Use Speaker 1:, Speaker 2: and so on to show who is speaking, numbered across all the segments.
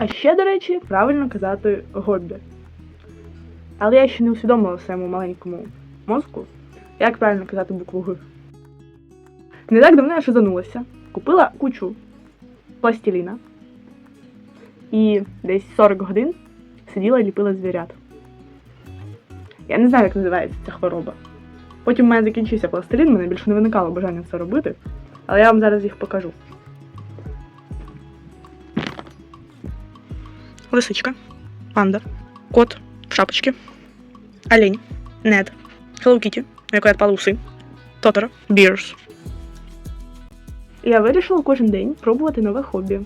Speaker 1: А ще, до речі, правильно казати хобі. Але я ще не усвідомила своєму маленькому мозку, як правильно казати букву Г. Не так давно я шизанулася. Купила кучу пластиліна і десь 40 годин сиділа і ліпила звірят. Я не знаю, як називається ця хвороба. Потім в мене закінчився пластилін, мене більше не виникало бажання це робити, але я вам зараз їх покажу. Лисичка, панда, кот в шапочці, олень, Нед, Hello Kitty, у якої відпали уси, Тоторо, Бірс. Я вирішила кожен день пробувати нове хобі.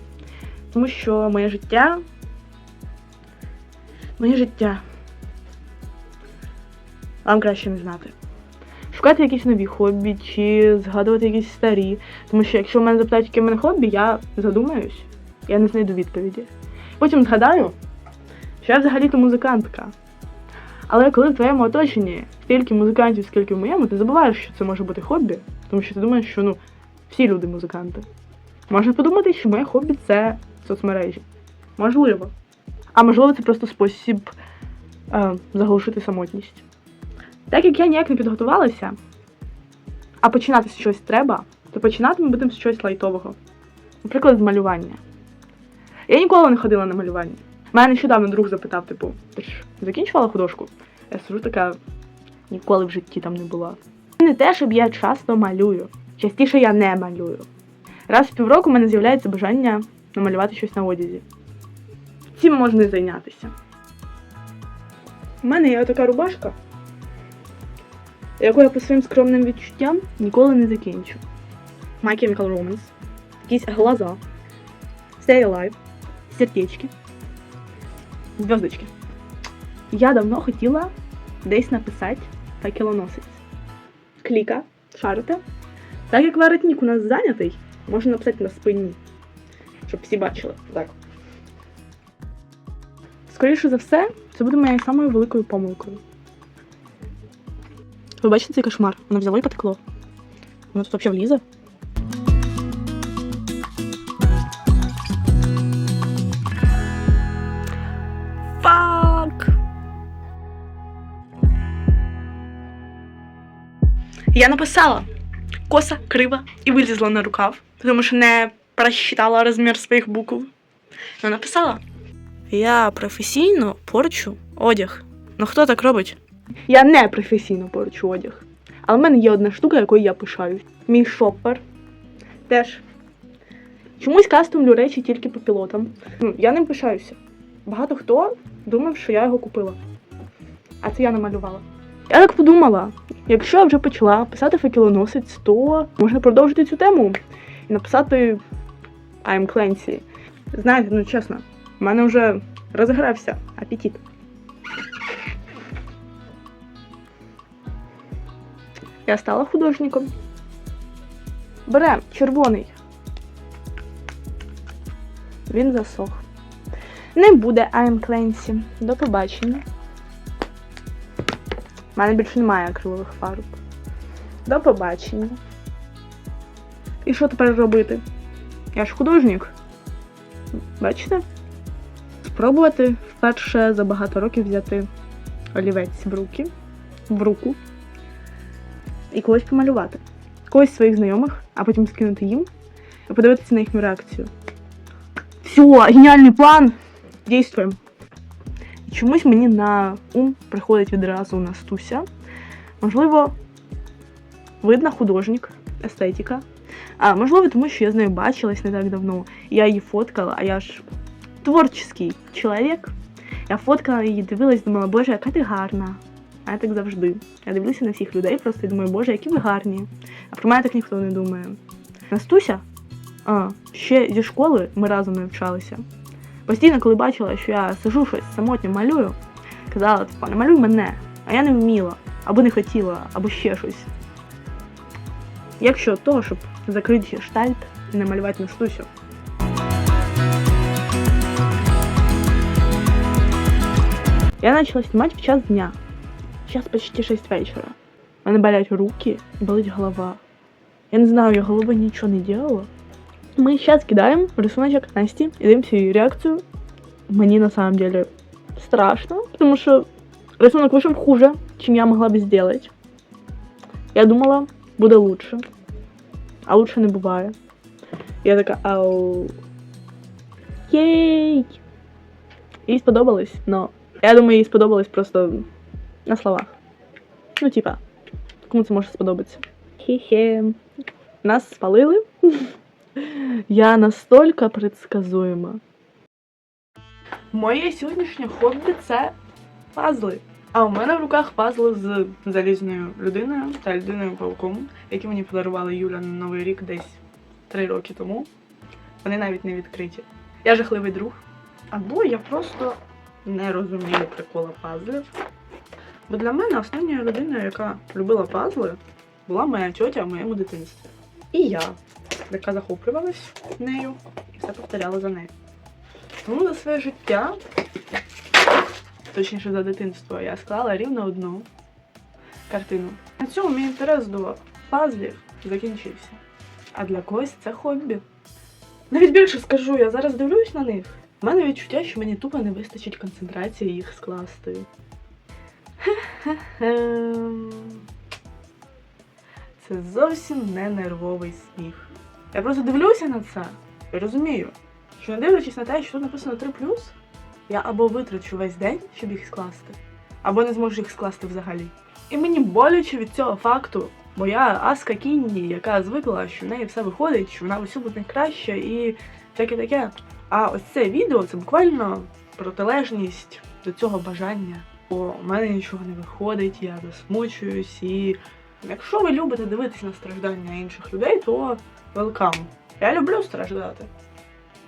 Speaker 1: Тому що моє життя. Моє життя. Вам краще не знати. Шукати якісь нові хобі чи згадувати якісь старі. Тому що якщо мене запитають, яке в мене хобі, я задумаюсь, я не знайду відповіді. Потім згадаю, що я взагалі-то музикантка. Але коли в твоєму оточенні стільки музикантів, скільки в моєму, ти забуваєш, що це може бути хобі, тому що ти думаєш, що ну, всі люди музиканти. Можна подумати, що моє хобі це соцмережі. Можливо. А можливо, це просто спосіб е, заглушити самотність. Так як я ніяк не підготувалася, а починати з чогось треба, то починати ми будемо з чогось лайтового. Наприклад, з малювання. Я ніколи не ходила на малювання. Мене нещодавно друг запитав, типу, ти ж закінчувала художку? Я сижу така, ніколи в житті там не була. Не те, щоб я часто малюю. Частіше я не малюю. Раз в півроку в мене з'являється бажання намалювати щось на одязі. Цим можна і зайнятися. У мене є така рубашка, яку я по своїм скромним відчуттям ніколи не закінчу. My Chemical Romance, якісь глаза, Stay Alive, сердечки, зв'язочки. Я давно хотіла десь написати факелоносець. Кліка, шарите. Так як воротник у нас зайнятий, можна написати на спині, щоб всі бачили. Так. Скоріше за все, це буде моєю самою великою помилкою. Ви бачите цей кошмар? Воно взяло і потекло. Воно тут взагалі влізе. Я написала коса, крива і вилізла на рукав, тому що не просчитала розмір своїх букв. Ну, написала. Я професійно порчу одяг. Ну хто так робить? Я не професійно порчу одяг. Але в мене є одна штука, якою я пишаюсь. Мій шопер. Теж. Чомусь кастомлю речі тільки по пілотам. Ну, я ним пишаюся. Багато хто думав, що я його купила. А це я намалювала. Я так подумала, якщо я вже почала писати факелоносець, то можна продовжити цю тему і написати I'm Clancy. Знаєте, ну чесно, в мене вже розгрався апетит. Я стала художником. Берем червоний. Він засох. Не буде I'm Clancy. До побачення. У мене більше немає акрилових фарб. До побачення. І що тепер робити? Я ж художник. Бачите? Спробувати вперше за багато років взяти олівець в руки, в руку і когось помалювати. Когось своїх знайомих, а потім скинути їм і подивитися на їхню реакцію. Все, геніальний план! Дійствуємо. Чомусь мені на ум приходить відразу Настуся. Можливо, видна художник, естетика. А можливо, тому що я з нею бачилась не так давно. Я її фоткала, а я ж творчий чоловік. Я фоткала її, дивилась, думала, боже, яка ти гарна. А я так завжди. Я дивлюся на всіх людей, просто і думаю, боже, які ви гарні. А про мене так ніхто не думає. Настуся, а, ще зі школи ми разом навчалися. Постійно, коли бачила, що я сижу щось самотньо малюю, казала, типа, намалюй мене, а я не вміла, або не хотіла, або ще щось. Якщо того, щоб закрити штальт і намалювати Настусю. Я почала снимать в час дня. Сейчас почти 6 вечера. У мене болять руки, болить голова. Я не знаю, я головой ничего не делала. Мы сейчас кидаем рисуночек Насти и даемся ее реакцию. мені на самом деле страшно, потому что рисунок вышел хуже, чем я могла бы сделать. Я думала, буде лучше. А лучше не буває. Я така, ау. Єй! Їй сподобалось, но я думаю, їй сподобалось просто на словах. Ну, типа, кому це може сподобатися? Хе-хе. Нас спалили. Я настолько предсказуема. Моє сьогоднішнє хобі це пазли. А у мене в руках пазли з залізною людиною та людиною пауком, які мені подарували Юля на Новий рік десь три роки тому. Вони навіть не відкриті. Я жахливий друг. Або я просто не розумію прикола пазлів. Бо для мене останньою людиною, яка любила пазли, була моя тьотя в моєму дитинстві. І я, яка захоплювалась нею і все повторяла за нею. Тому за своє життя, точніше за дитинство, я склала рівно одну картину. На цьому мій інтерес до пазлів закінчився. А для когось це хобі. Навіть більше скажу, я зараз дивлюсь на них. У мене відчуття, що мені тупо не вистачить концентрації їх скласти. Це зовсім не нервовий сміх. Я просто дивлюся на це і розумію, що не дивлячись на те, що тут написано 3 я або витрачу весь день, щоб їх скласти, або не зможу їх скласти взагалі. І мені боляче від цього факту, бо я Аска Кінні, яка звикла, що в неї все виходить, що вона в усьому найкраща і всяке таке. А ось це відео це буквально протилежність до цього бажання. Бо в мене нічого не виходить, я засмучуюсь і якщо ви любите дивитися на страждання інших людей, то welcome. Я люблю страждати.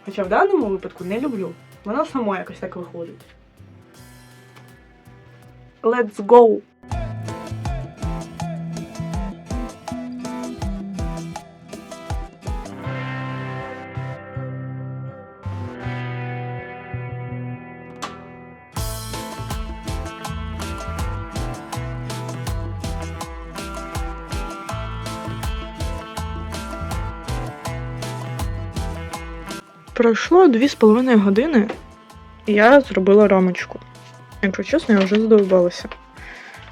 Speaker 1: Хоча в даному випадку не люблю. Воно само якось так виходить. Let's go! Пройшло дві з половиною години, і я зробила рамочку. Якщо чесно, я вже задовбалася.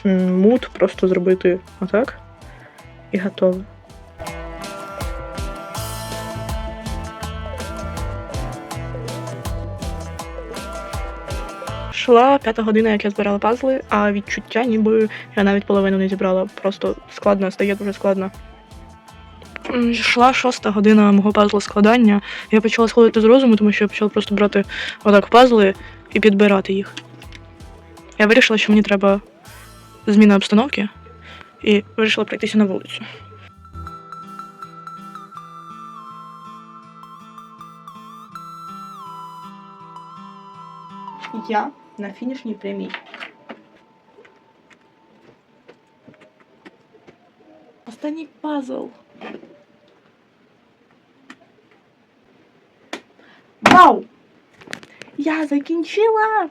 Speaker 1: Мут просто зробити отак і готово. Йшла п'ята година, як я збирала пазли, а відчуття, ніби я навіть половину не зібрала. Просто складно, стає дуже складно. Йшла шоста година мого пазлу складання. Я почала сходити з розуму, тому що я почала просто брати отак пазли і підбирати їх. Я вирішила, що мені треба зміна обстановки, і вирішила пройтися на вулицю. Я на фінішній прямій. Останній пазл. Вау! Я закінчила!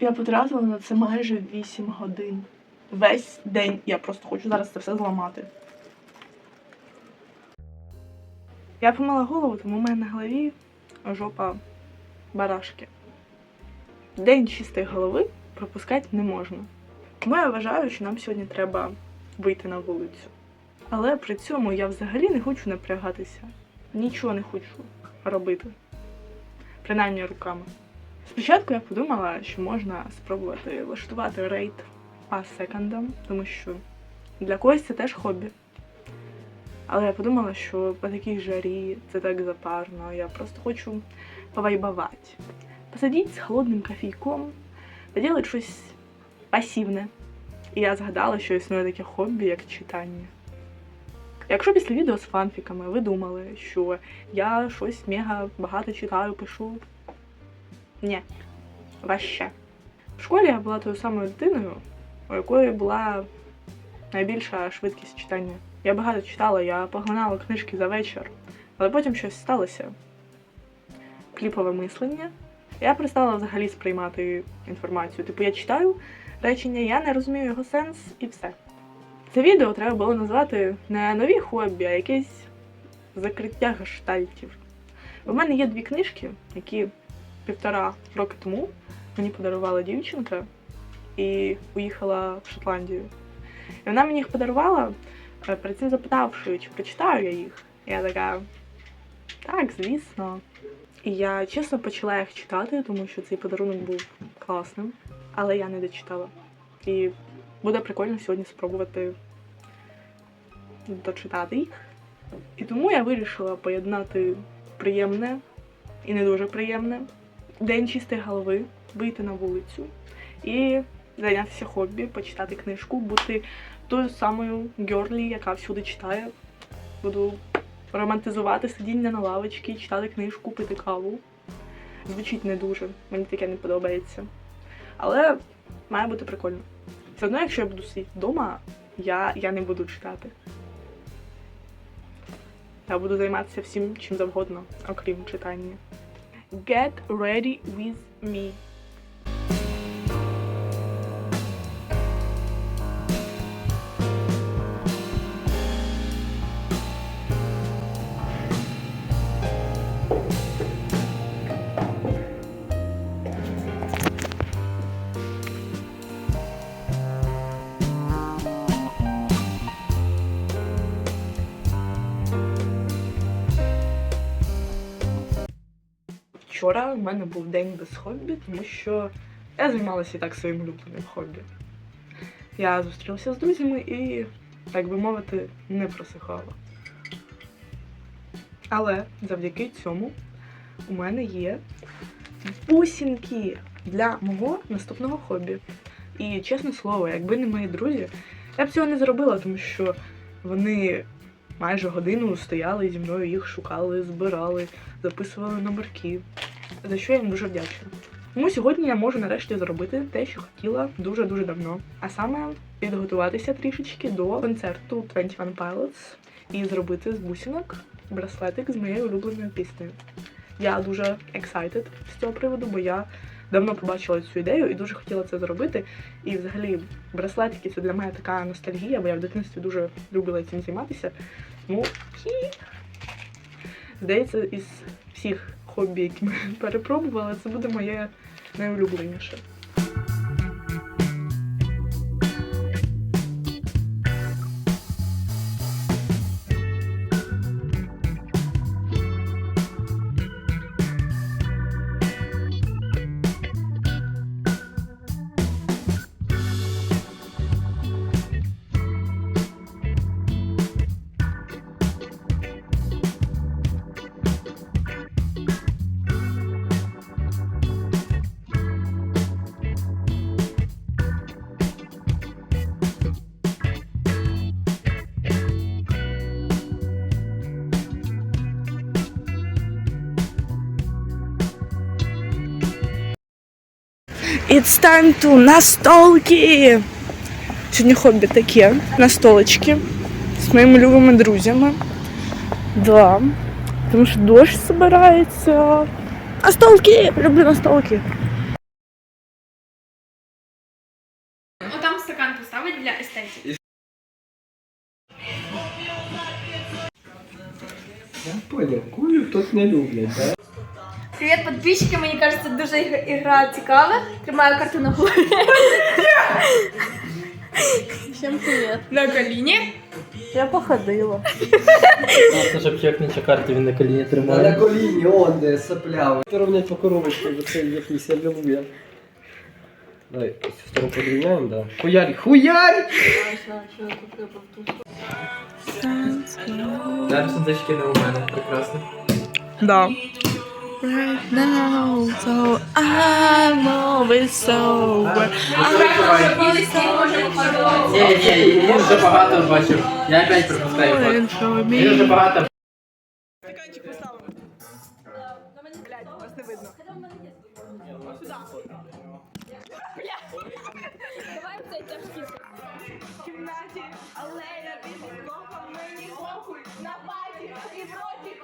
Speaker 1: Я потратила на це майже 8 годин. Весь день. Я просто хочу зараз це все зламати. Я помила голову, тому в мене на голові жопа барашки. День чистої голови пропускати не можна. Тому я вважаю, що нам сьогодні треба вийти на вулицю. Але при цьому я взагалі не хочу напрягатися. Нічого не хочу робити. Принаймні руками. Спочатку я подумала, що можна спробувати влаштувати рейд по секондам, тому що для когось це теж хобі. Але я подумала, що по такій жарі це так запарно. Я просто хочу повайбувати. Посидіти з холодним кофійком та робити щось пасивне. І я згадала, що існує таке хобі, як читання. Якщо після відео з фанфіками ви думали, що я щось мега багато читаю, пишу. Ні, ваще. В школі я була тою самою дитиною, у якої була найбільша швидкість читання. Я багато читала, я поглинала книжки за вечір, але потім щось сталося. Кліпове мислення. Я перестала взагалі сприймати інформацію. Типу, я читаю речення, я не розумію його сенс і все. Це відео треба було назвати не нові хобі, а якесь закриття гештальтів. У мене є дві книжки, які півтора роки тому мені подарувала дівчинка і уїхала в Шотландію. І вона мені їх подарувала, е, перед цим запитавши, чи прочитаю я їх. Я така, так, звісно. І я чесно почала їх читати, тому що цей подарунок був класним, але я не дочитала. І буде прикольно сьогодні спробувати дочитати їх. І тому я вирішила поєднати приємне і не дуже приємне. День чистої голови, вийти на вулицю і зайнятися хобі, почитати книжку, бути тою самою гьорлі, яка всюди читає. Буду романтизувати сидіння на лавочці, читати книжку, пити каву. Звучить не дуже, мені таке не подобається. Але має бути прикольно. Все одно, якщо я буду сидіти вдома, я, я не буду читати. Я буду займатися всім чим завгодно, окрім читання. Get ready with me. Вчора в мене був день без хобі, тому що я займалася і так своїм улюбленим хобі. Я зустрілася з друзями і, так би мовити, не просихала. Але завдяки цьому у мене є бусинки для мого наступного хобі. І чесне слово, якби не мої друзі, я б цього не зробила, тому що вони майже годину стояли зі мною, їх шукали, збирали, записували номерки, за що я їм дуже вдячна. Тому сьогодні я можу нарешті зробити те, що хотіла дуже-дуже давно. А саме підготуватися трішечки до концерту 21 Pilots і зробити з бусинок браслетик з моєю улюбленою піснею. Я дуже excited з цього приводу, бо я давно побачила цю ідею і дуже хотіла це зробити. І взагалі браслетики це для мене така ностальгія, бо я в дитинстві дуже любила цим займатися. Тому хі. здається, із всіх хобі, які ми перепробували, це буде моє найулюбленіше. It's time to настолки! Сьогодні хобі таке, настолочки з моїми любими друзями. Да. Тому що дощ збирається. Настолки! Люблю настолки.
Speaker 2: Отам стакан поставить для естетики.
Speaker 3: Я понял, кулю тут не люблять, да?
Speaker 2: Привіт, підписчики, мені кажеться, дуже ігра- цікава. Тримаю карту на голові. Всім привіт. На коліні.
Speaker 1: Я походила.
Speaker 4: Просто щоб чекніча карти він на коліні
Speaker 3: Та на коліні, он де сопляв. Ровнять по коробочці, бо це якийсь алілуя. Давай, цю сторону подрівняємо, да. Хуярь, хуярь!
Speaker 4: Зараз сонцечки не у мене, прекрасно.
Speaker 1: Да. Right now, so I'm always sober.
Speaker 4: Ні, ні, він вже багато бачив. Я опять пропускаю ход.
Speaker 1: Waiting for
Speaker 4: Він вже
Speaker 1: me.
Speaker 4: багато.
Speaker 1: Стаканчик поставимо. Блядь, вас не видно.
Speaker 2: Давай цей тяжкий.
Speaker 1: В кімнаті, алея, білий кофа, мені похуй, на паті, і в роті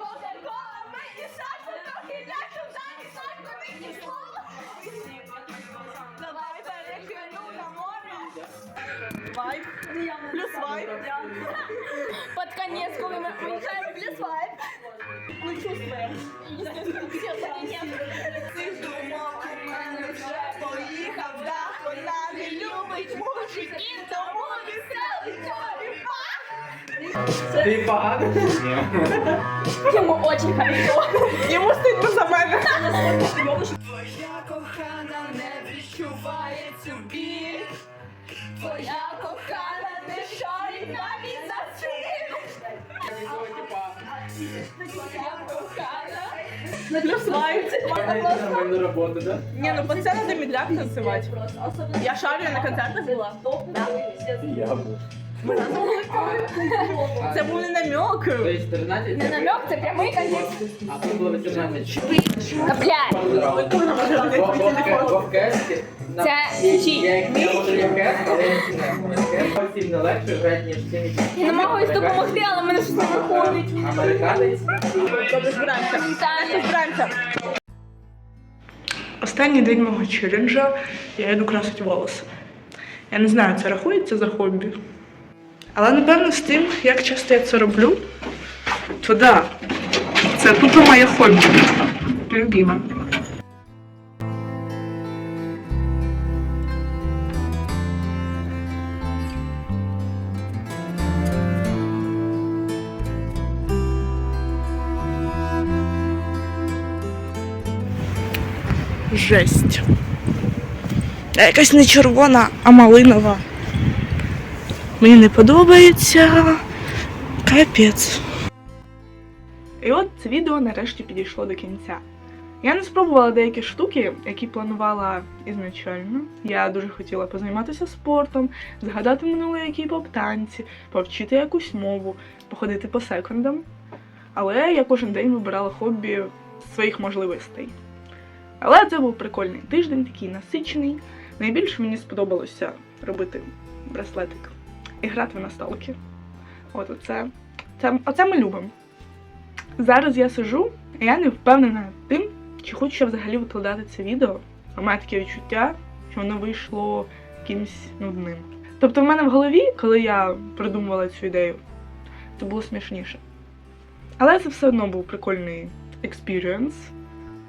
Speaker 1: Под конец, коли ми уїжджаємо в лісвайп, ми чувствуємо. Ти ж думав, мене вже поїхав, да,
Speaker 2: вона не любить мужиків, тому веселий тобі
Speaker 4: Ти погано? Ні.
Speaker 2: Йому дуже хорошо.
Speaker 1: Йому стидно за мене.
Speaker 2: Твоя
Speaker 1: Плюс лайк.
Speaker 4: Нормальну роботу, да?
Speaker 1: Не, ну пацаны це медляк танцевать. Я шарю на концертах була.
Speaker 4: Я був.
Speaker 1: Це був не намек.
Speaker 4: 14?
Speaker 2: Не намек, це прямий контекст.
Speaker 4: А тут було 18.
Speaker 2: Та блядь. Це
Speaker 4: можу. Сильно легше.
Speaker 2: Я намагаюсь допомогти, але мене щось не виходить.
Speaker 1: Останній день мого челенджа я йду красити волоси. Я не знаю, це рахується за хобі. Але напевно з тим, як часто я це роблю, то да, це тупо моє хобі. Любіме. Жесть. Якась не червона, а малинова. Мені не подобається. Капець. І от це відео нарешті підійшло до кінця. Я не спробувала деякі штуки, які планувала ізначально. Я дуже хотіла позайматися спортом, згадати минуле які поп танці, повчити якусь мову, походити по секундам. Але я кожен день вибирала хобі своїх можливостей. Але це був прикольний тиждень, такий насичений. Найбільше мені сподобалося робити браслетик і грати в настолки. От оце, це, оце ми любимо. Зараз я сижу, і я не впевнена тим, чи хочу я взагалі викладати це відео. У мене таке відчуття, що воно вийшло якимось нудним. Тобто, в мене в голові, коли я придумувала цю ідею, це було смішніше. Але це все одно був прикольний експіріенс.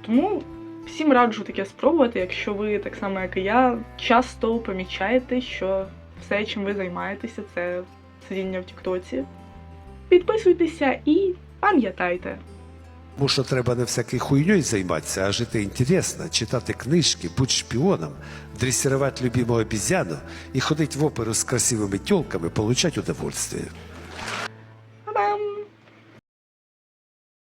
Speaker 1: Тому всім раджу таке спробувати, якщо ви так само, як і я, часто помічаєте, що все, чим ви займаєтеся, це сидіння в Тіктоці. Підписуйтеся і пам'ятайте.
Speaker 5: Тому що треба не всякою хуйньою займатися, а жити інтересно, читати книжки, бути шпіоном, дресирувати любимого обізяну і ходити в оперу з красивими тілками, получати удовольствие.